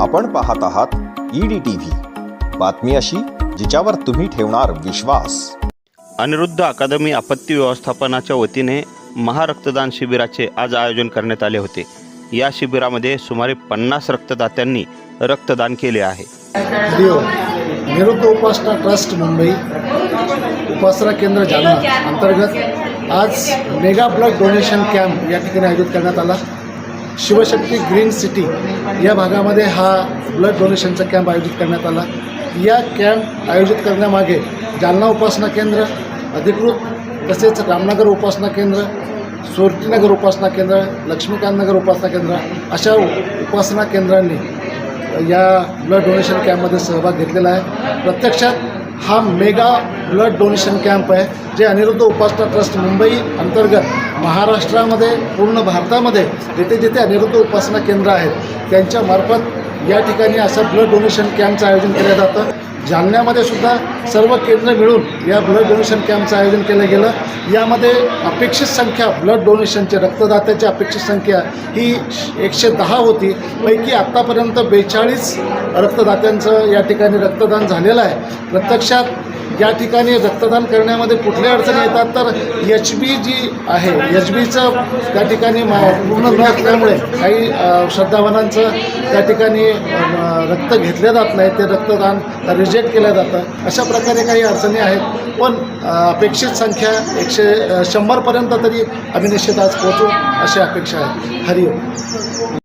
आपण पाहत आहात ईडी टीव्ही बातमी अशी जिच्यावर तुम्ही ठेवणार विश्वास. अनिरुद्ध अकादमी आपत्ती व्यवस्थापनाच्या वतीने महारक्तदान शिबिराचे आज आयोजन करण्यात आले होते. या शिबिरामध्ये सुमारे पन्नास रक्तदात्यांनी रक्तदान केले आहे. निरुद्ध उपासना ट्रस्ट मुंबई उपासना केंद्र जालना अंतर्गत आज मेगा ब्लड डोनेशन कॅम्प या ठिकाणी आयोजित करण्यात आला. शिवशक्ती ग्रीन सिटी या भागामध्ये हा ब्लड डोनेशनचा कॅम्प आयोजित करण्यात आला. या कॅम्प आयोजित करण्यामागे जालना उपासना केंद्र अधिकृत तसेच रामनगर उपासना केंद्र सोरटीनगर उपासना केंद्र लक्ष्मीकांत नगर उपासना केंद्र अशा उपासना केंद्रांनी या ब्लड डोनेशन कॅम्पमध्ये सहभाग घेतलेला आहे. प्रत्यक्षात हा मेगा ब्लड डोनेशन कॅम्प आहे जे अनिरुद्ध उपासना ट्रस्ट मुंबई अंतर्गत महाराष्ट्रामध्ये पूर्ण भारतामध्ये जिथे जिथे अनिरुद्ध उपासना केंद्र आहेत त्यांच्यामार्फत या ठिकाणी असं ब्लड डोनेशन कॅम्पचं आयोजन केलं जातं. जालन्यामध्ये सुद्धा सर्व केंद्र मिळून या ब्लड डोनेशन कॅम्पचं आयोजन केलं गेलं. यामध्ये अपेक्षित संख्या ब्लड डोनेशनचे रक्तदात्याची अपेक्षित संख्या ही एकशे दहा होती. पैकी आत्तापर्यंत बेचाळीस रक्तदात्यांचं या ठिकाणी रक्तदान झालेलं आहे. प्रत्यक्षात या ठिकाणी रक्तदान करण्यामध्ये कुठल्या अडचणी येतात तर एच बी जी आहे. एच बीचं त्या ठिकाणी मा पूर्ण न असल्यामुळे काही श्रद्धावानांचं त्या ठिकाणी रक्त घेतलं जात नाही. ते रक्तदान रिजेक्ट केलं जातं अशा प्रकारे काही अडचणी आहेत. पण अपेक्षित संख्या एकशे शंभरपर्यंत तरी आम्ही निश्चित आज पोहोचू अशी अपेक्षा आहे. हरिओम.